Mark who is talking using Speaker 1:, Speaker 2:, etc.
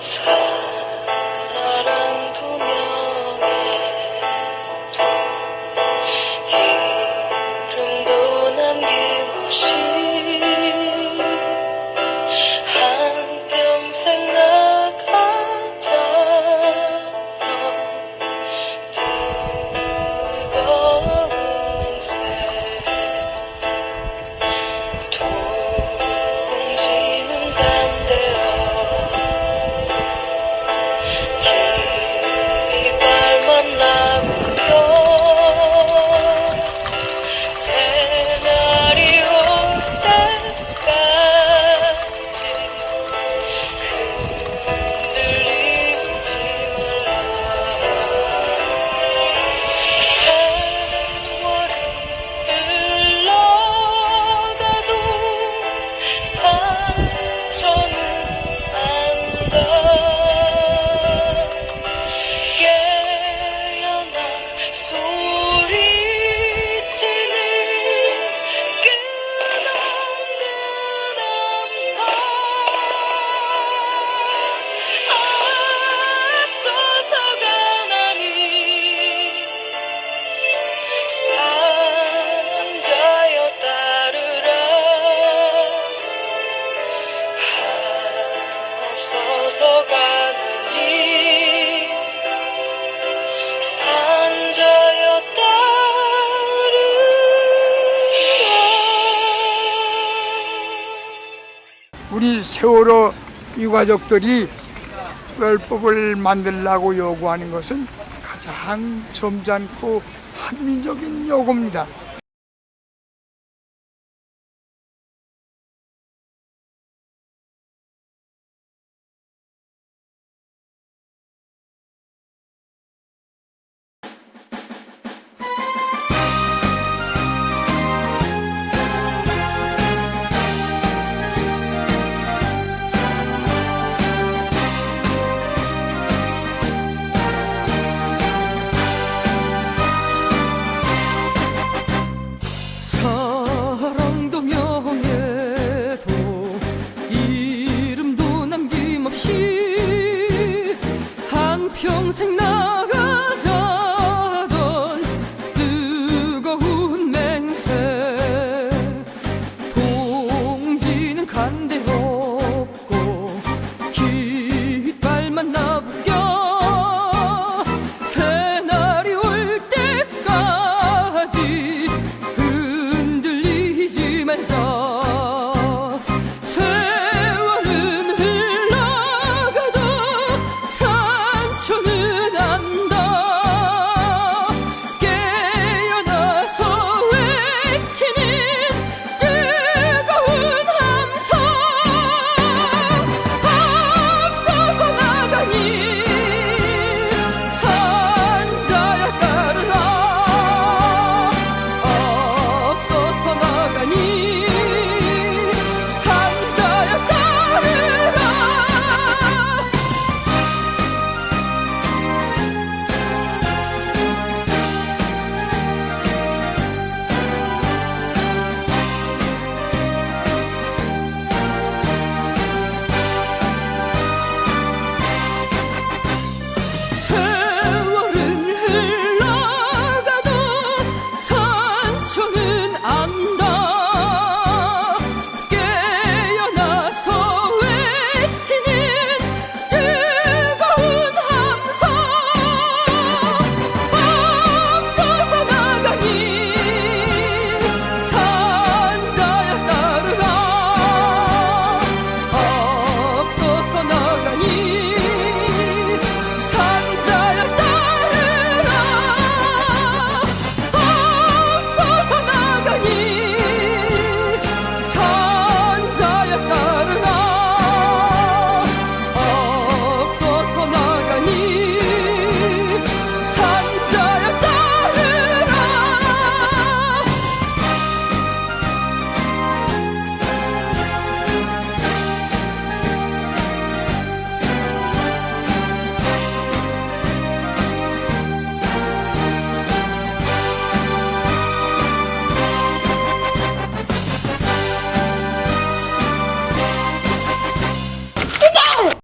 Speaker 1: Sky.
Speaker 2: 우리 세월호 유가족들이 특별법을 만들라고 요구하는 것은 가장 점잖고 합리적인 요구입니다.
Speaker 3: 평생